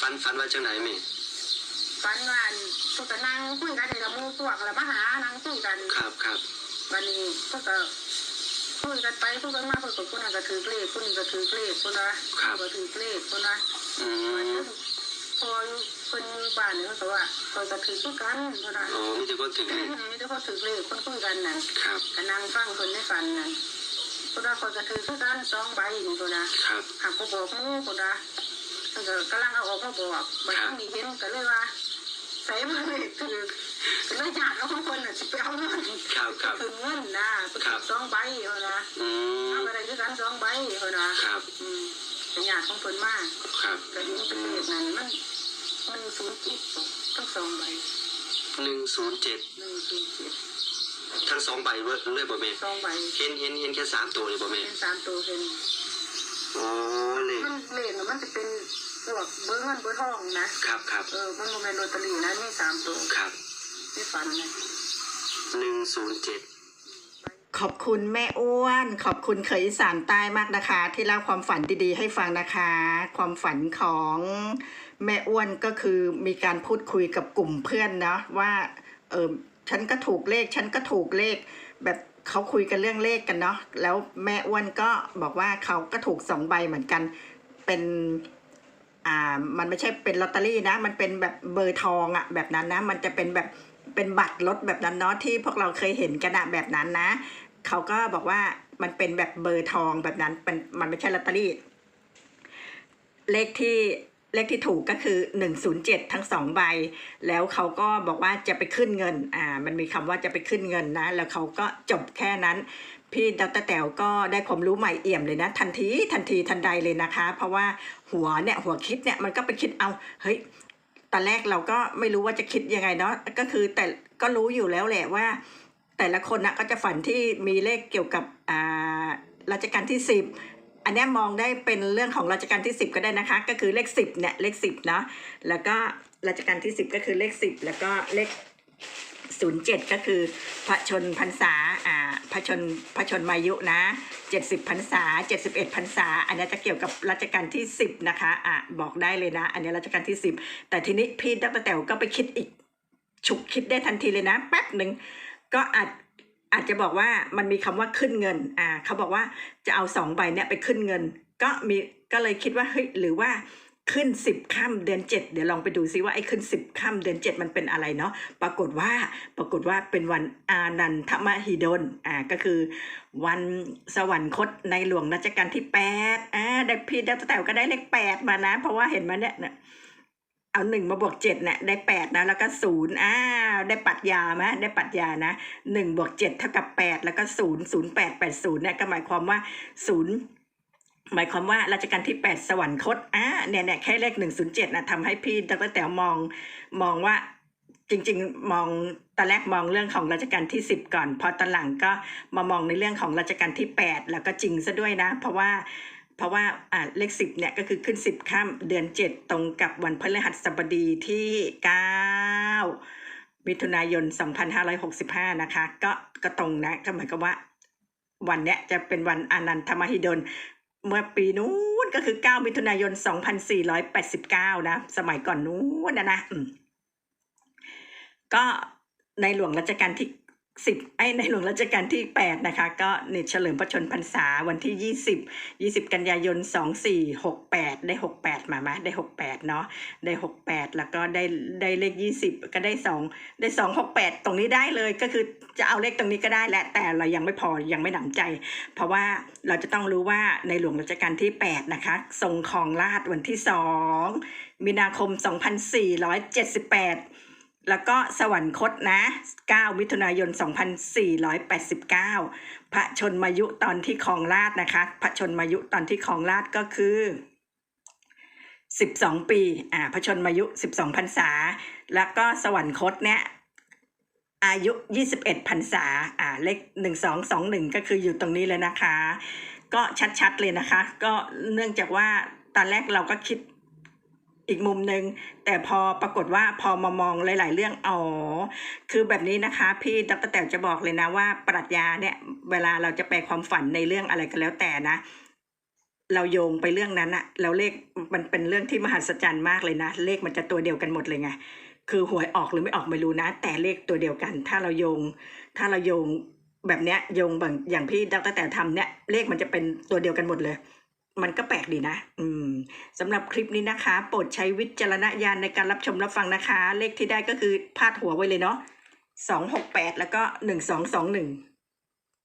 ฝันฝันว่าจังไหนแม่ฝันว่าอันพวกก็นั่งคุยกันในละหมูพวกแล้วมาหานั่งคุยกันครับครับวันนี้พวกก็คุยกันไปคุยกันมาพวกก็คนนั้นก็ถือเลขคนนี้ก็ถือเลขคนละก็ถือเลขคนละอืมพอคนมีบ้านเนี่ยเขาก็ว่าเขาก็ถือทุกกันคนละโอ้มีแต่คนถึงเลขไม่ได้เขาถือเลขคนคุยกันน่ะครับก็นั่งฟังคนได้ฟันน่ะคนละคนก็ถือทุกกันสองใบนี่คนละครับหากเขาบอกหมูคนละ มันก็กำลังเอาออกมาบอกมันต้องมีเห็นก็เลยว่าใส่มาเลยคือเลยอยากเอาของคนน่ะสิไปเอาเงินครับครับคือเงินนะสองใบเอานะเอาอะไรด้วยกันสองใบเอานะครับอืมเป็นอยากของคนมากครับแต่ยิ่งเป็นเลขนั้นมันมันศูนย์จิตทั้งสองใบหนึ่งศูนย์เจ็ดหนึ่งศูนย์จิตทั้งสองใบเว้ยเลยบ่แม่สองใบเห็นเห็นเห็นแค่สามตัวเลยบ่แม่เป็นสามตัวเป็นโอ้เลขมันเลขน่ะมันจะเป็น พวกเบอร์เงินเบอร์ทองนะครับครับเออมันโมเมนต์โรตารีนะมีสามตัวครับไม่ฝันนะหนึ่งศูนย์เจ็ดขอบคุณแม่อ้วน ขอบคุณเคยอีสานใต้มากนะคะ ที่เล่าความฝันดีๆ ให้ฟังนะคะ ความฝันของแม่อ้วนก็คือมีการพูดคุยกับกลุ่มเพื่อนเนาะว่าเออฉันก็ถูกเลข ฉันก็ถูกเลข แบบเขาคุยกันเรื่องเลขกันเนาะแล้วแม่อ้วนก็บอกว่าเขาก็ถูกสองใบเหมือนกันเป็น อ่ามันไม่ใช่เป็นลอตเตอรี่นะ มันเป็นแบบเบอร์ทองอะแบบนั้นนะ มันจะเป็นแบบเป็นบัตรรถแบบนั้นเนาะที่พวกเราเคยเห็นกันอะแบบนั้นนะเขาก็บอกว่ามันเป็นแบบเบอร์ทองแบบนั้นเป็นมันไม่ใช่ลอตเตอรี่ เลขที่ เลขที่ถูกก็คือ 107 ทั้งสองใบ แล้วเขาก็บอกว่าจะไปขึ้นเงินอ่ามันมีคำว่าจะไปขึ้นเงินนะ แล้วเขาก็จบแค่นั้น พี่ดรแต๋วก็ได้ความรู้ใหม่เอี่ยมเลยนะ ทันทีทันทีทันใดเลยนะคะ เพราะว่าหัวเนี่ยหัวคิดเนี่ยมันก็ไปคิดเอาเฮ้ยตอนแรกเราก็ไม่รู้ว่าจะคิดยังไงเนาะก็คือแต่ก็รู้อยู่แล้วแหละว่า แต่ละคนนะก็จะฝันที่มีเลขเกี่ยวกับอ่ารัชกาลที่สิบ อันเนี้ยมองได้เป็นเรื่องของรัชกาลที่สิบก็ได้นะคะ ก็คือเลขสิบเนี่ยเลขสิบเนาะแล้วก็รัชกาลที่สิบก็คือเลขสิบแล้วก็เลขศูนย์เจ็ดก็คือพระชนพรรษาอ่าพระชนพระชนมายุนะเจ็ดสิบพรรษาเจ็ดสิบเอ็ดพรรษา อันนี้จะเกี่ยวกับรัชกาลที่สิบนะคะอะบอกได้เลยนะ อันนี้รัชกาลที่สิบแต่ทีนี้พี่ดรแต๋วก็ไปคิดอีกฉุกคิดได้ทันทีเลยนะ แป๊บหนึ่งก็อาจ อาจจะบอกว่ามันมีคำว่าขึ้นเงิน อ่าเขาบอกว่าจะเอาสองใบเนี่ยไปขึ้นเงิน ก็มีก็เลยคิดว่าเฮ้ยหรือว่าขึ้นสิบค่ำเดือนเจ็ดเดี๋ยวลองไปดูซิว่าไอ้ขึ้นสิบค่ำเดือนเจ็ดมันเป็นอะไรเนาะปรากฏว่าปรากฏว่าเป็นวันอานันทมหิดลอ่าก็คือ วันสวรรคตในหลวงรัชกาลที่แปดอ่าได้พี่ดรแต่ก็ได้เลขแปดมานะ เพราะว่าเห็นมาเนี่ย เอาหนึ่งมาบวกเจ็ดเนี่ยได้แปดนะแล้วก็ศูนย์อ้าวได้ปัดยาไหมได้ปัดยานะหนึ่งบวกเจ็ดเท่ากับแปดแล้วก็ศูนย์ศูนย์แปดแปดศูนย์เนี่ยก็หมายความว่าศูนย์หมายความว่ารัชกาลที่แปดสวรรคตอ่าเนี่ยเนี่ยแค่เลขหนึ่งศูนย์เจ็ดนะทำให้พี่ดรแต๋วมองมองว่าจริงๆ มองตอนแรกมองเรื่องของรัชกาลที่สิบก่อน พอตอนหลังก็มามองในเรื่องของรัชกาลที่แปดแล้วก็จริงซะด้วยนะ เพราะว่า เพราะว่าอ่าเลขสิบเนี่ยก็คือขึ้นสิบค่ำเดือนเจ็ดตรงกับวันพฤหัสบดีที่เก้ามิถุนายน 2565 นะคะ ก็ก็ตรงนะก็หมายความว่า วันเนี้ยจะเป็นวันอนันทมหิดล เมื่อปีนู้นก็คือ 9 มิถุนายน 2489 นะ สมัยก่อนนู้นนะนะก็ในหลวงรัชกาลที่ 10ไอ้ในหลวงรัชกาลที่ 8 นะคะ ก็เนี่เฉลิมพระชนพรรษาวันที่ 20 20 กันยายน 2468 ได้ 68 มาไหมได้ 68 เนาะได้ 68 แล้วก็ได้ได้เลข 20 ก็ได้ 2 ได้ 268 ตรงนี้ได้เลยก็คือจะเอาเลขตรงนี้ก็ได้และแต่เรายังไม่พอยังไม่หนำใจ เพราะว่าเราจะต้องรู้ว่าในหลวงรัชกาลที่ 8 นะคะ ทรงครองราชวันที่ 2 มีนาคม 2478 แล้วก็สวรรคตนะ 9 มิถุนายน 2489 พระชนมายุตอนที่ครองราชนะคะ พระชนมายุตอนที่ครองราชก็คือ 12 ปี อ่า พระชนมายุ 12พรรษา แล้วก็สวรรคตเนี่ยอายุ 21พรรษา อ่า เลข 1221 ก็คืออยู่ตรงนี้เลยนะคะ ก็ชัดๆเลยนะคะ ก็เนื่องจากว่าตอนแรกเราก็คิด อีกมุมหนึ่งแต่พอปรากฏว่าพอมามองหลาย ๆ เรื่องอ๋อคือแบบนี้นะคะ พี่ดรแต๋วจะบอกเลยนะว่า ปรัชญาเนี่ย เวลาเราจะแปลความฝันในเรื่องอะไรก็แล้วแต่นะ เราโยงไปเรื่องนั้นอะแล้วเลขมันเป็นเรื่องที่มหัศจรรย์มากเลยนะ เลขมันจะตัวเดียวกันหมดเลยไงคือหวยออกหรือไม่ออกไม่รู้นะ แต่เลขตัวเดียวกัน ถ้าเราโยง ถ้าเราโยงแบบเนี้ยโยงแบางอย่างพี่ดรแต่ทำเนี้ยเลขมันจะเป็นตัวเดียวกันหมดเลย มันก็แปลกดีนะ อืมสำหรับคลิปนี้นะคะ โปรดใช้วิจารณญาณในการรับชมรับฟังนะคะ เลขที่ได้ก็คือพาดหัวไว้เลยเนาะสองหกแปดแล้วก็หนึ่งสองสองหนึ่ง